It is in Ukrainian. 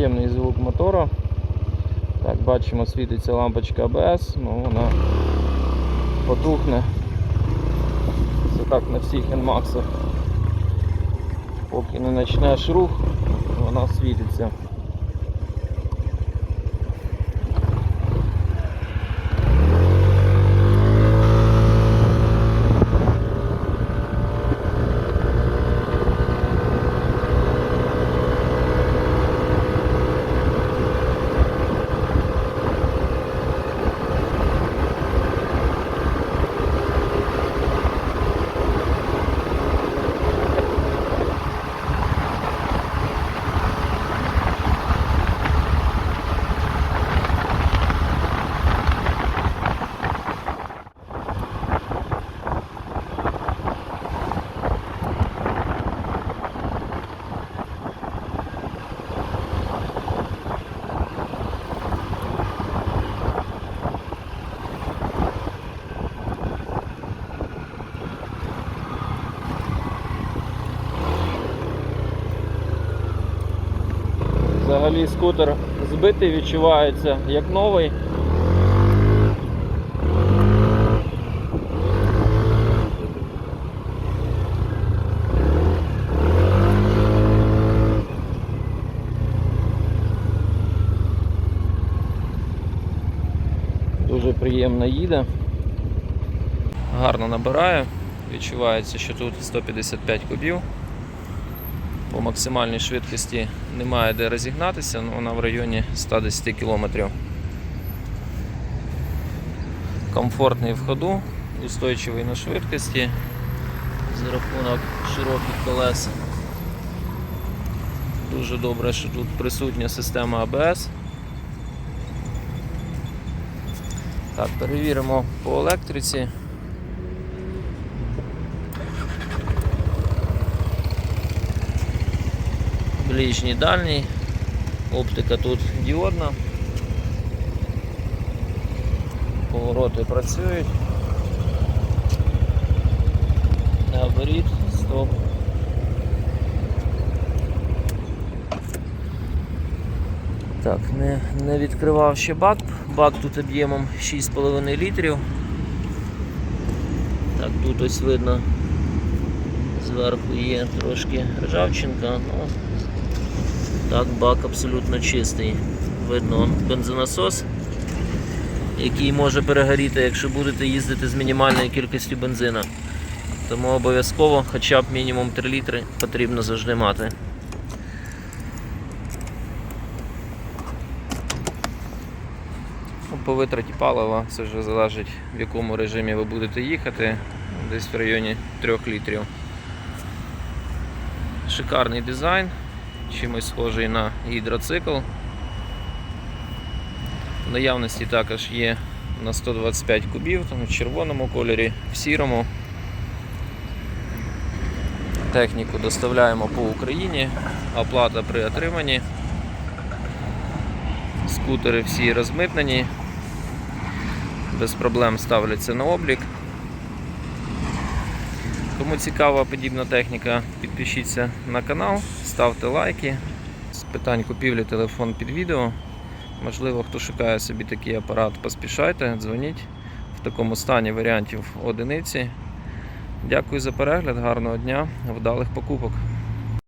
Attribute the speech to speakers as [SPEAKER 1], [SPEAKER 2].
[SPEAKER 1] Приємний звук мотора. Так, бачимо, світиться лампочка АБС, ну вона потухне. Це так на всіх NMAX. Поки не почнеш рух, вона світиться. Взагалі скутер збитий відчувається як новий. Дуже приємно їде. Гарно набирає. Відчувається, що тут 155 кубів. По максимальній швидкості немає де розігнатися, але вона в районі 110 км. Комфортний в ходу, устойчивий на швидкості за рахунок широких колес. Дуже добре, що тут присутня система ABS. Так, перевіримо по електриці. Ближній дальній. Оптика тут діодна. Повороти працюють. Наоборіт, стоп. Так, не, не відкривав ще бак. Бак тут об'ємом 6,5 літрів. Так, тут ось видно зверху є трошки ржавчинка, ну так, бак абсолютно чистий. Видно он бензонасос, який може перегоріти, якщо будете їздити з мінімальною кількістю бензина. Тому обов'язково хоча б мінімум 3 літри потрібно завжди мати. Ну, По витраті палива це вже залежить в якому режимі ви будете їхати, десь в районі 3 літрів. Шикарний дизайн, чимось схожий на гідроцикл. В наявності також є на 125 кубів, там в червоному кольорі, в сірому. Техніку доставляємо по Україні, оплата при отриманні. Скутери всі розмитнені, без проблем ставляться на облік. Кому цікава подібна техніка, підпишіться на канал, ставте лайки. З питань купівлі телефон під відео. Можливо, хто шукає собі такий апарат, поспішайте, дзвоніть. В такому стані варіантів одиниці. Дякую за перегляд, гарного дня, вдалих покупок.